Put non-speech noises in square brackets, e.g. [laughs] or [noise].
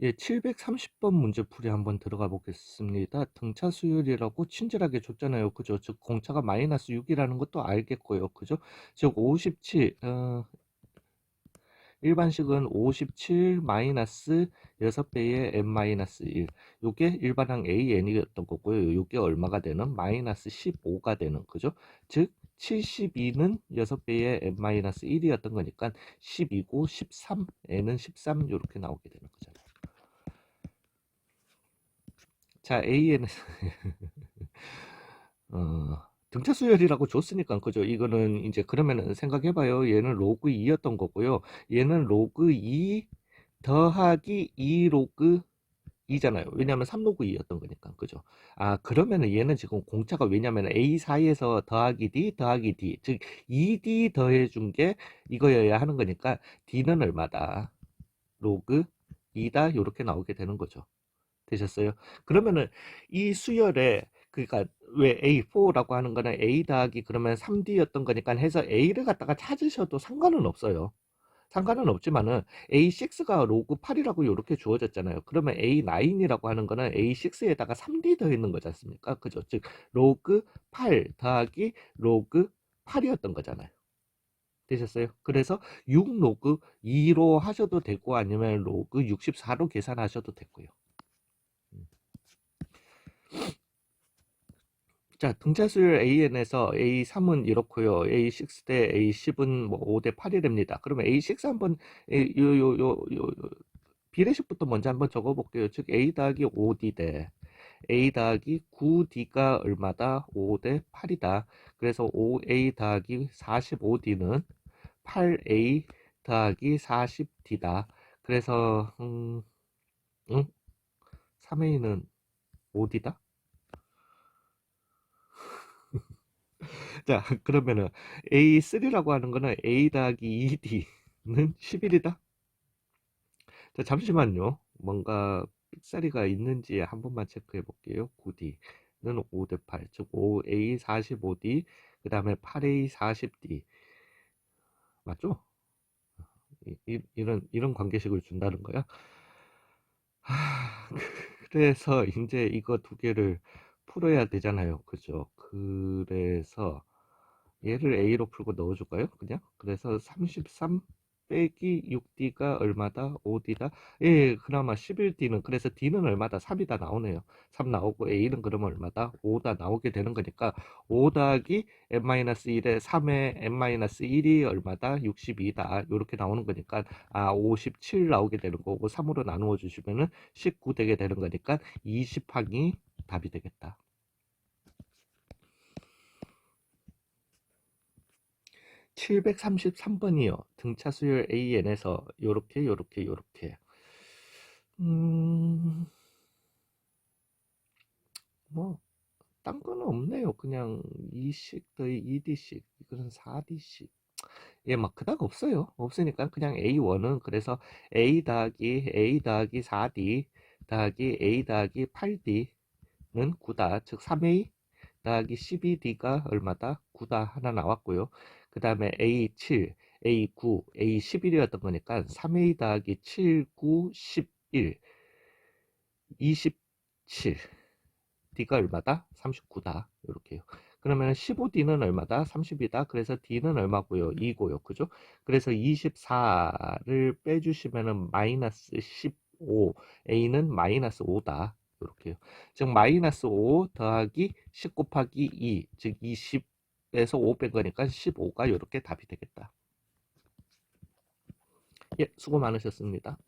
예, 730번 문제풀이 한번 들어가 보겠습니다. 등차 수열이라고 친절하게 줬잖아요. 그죠? 즉, 공차가 마이너스 6이라는 것도 알겠고요. 그죠? 즉, 57, 어, 일반식은 57 마이너스 6배의 n 마이너스 1. 요게 일반항 AN이었던 거고요. 요게 얼마가 되는? 마이너스 15가 되는. 그죠? 즉, 72는 6배의 n 마이너스 1이었던 거니까 12고 13, n은 13 이렇게 나오게 되는 거잖아요. 자, AN은 [laughs] 어, 등차 수열이라고 줬으니까 그죠? 이거는 이제 그러면은 생각해봐요. 얘는 로그 2였던 거고요. 얘는 로그 2 더하기 2 로그 2잖아요. 왜냐하면 3로그 2였던 거니까 그죠? 아 그러면은 얘는 지금 공차가 왜냐면 A 사이에서 더하기 D 더하기 D 즉 2D 더해준 게 이거여야 하는 거니까 D는 얼마다? 로그 2다 이렇게 나오게 되는 거죠. 되셨어요? 그러면은 이 수열에 그러니까 왜 A4라고 하는 거는 A 더하기 그러면 3D였던 거니까 해서 A를 갖다가 찾으셔도 상관은 없어요. 상관은 없지만은 A6가 로그 8이라고 이렇게 주어졌잖아요. 그러면 A9이라고 하는 거는 A6에다가 3D 더 있는 거지 않습니까? 그죠? 즉 로그 8 더하기 로그 8이었던 거잖아요. 되셨어요? 그래서 6 로그 2로 하셔도 되고 아니면 로그 64로 계산하셔도 되고요. 자, 등차수열 AN에서 A3은 이렇고요. A6 대 A10은 뭐 5 대 8이 됩니다. 그러면 A6 한번 요 요 요 요 비례식부터 먼저 한번 적어 볼게요. 즉 A 더하기 5D 대 A 더하기 9D가 얼마다? 5 대 8이다. 그래서 5A 더하기 45D는 8A 더하기 40D다. 그래서 음, 응? 3A는 5D다? 자, [laughs] 그러면은 A3라고 하는 거는 A 더하기 2D는 11이다. 자, 잠시만요. 뭔가 삑사리가 있는지 한 번만 체크해 볼게요. 9D는 5 대 8, 즉 5A 45D, 그 다음에 8A 40D. 맞죠? 이, 이, 이런, 이런 관계식을 준다는 거야. 하, [laughs] 그래서 이제 이거 두 개를 풀어야 되잖아요. 그죠? 그래서 얘를 A로 풀고 넣어줄까요? 그냥? 그래서 33 빼기 6D가 얼마다? 5D다? 예, 그나마 11D는, 그래서 D는 얼마다? 3이다 나오네요. 3 나오고 A는 그러면 얼마다? 5다 나오게 되는 거니까 5 더하기 n-1에 3의 n-1이 얼마다? 62다. 이렇게 나오는 거니까 아, 57 나오게 되는 거고 3으로 나누어 주시면은 19 되게 되는 거니까 20항이 답이 되겠다. 733번이요. 등차 수열 AN에서 요렇게 요렇게 요렇게 음... 뭐, 딴 거는 없네요. 그냥 2식 더히 2D씩 이거는 4D씩 예, 막 그닥 없어요. 없으니까 그냥 A1은 그래서 A 더하기 A 더하기 4D 더하기 A 더하기 8D는 9다. 즉 3A 더하기 12D가 얼마다? 9다 하나 나왔고요. 그 다음에 A7, A9, A11이었던 거니까 3A 더하기 7, 9, 11, 27. D가 얼마다? 39다. 이렇게요. 그러면 15D는 얼마다? 30이다. 그래서 D는 얼마고요? 2고요. 그죠? 그래서 24를 빼주시면은 마이너스 15, A는 마이너스 5다. 이렇게요. 즉 마이너스 5 더하기 10 곱하기 2, 즉 20. 에서 5 뺀 거니까 15가 이렇게 답이 되겠다. 예, 수고 많으셨습니다.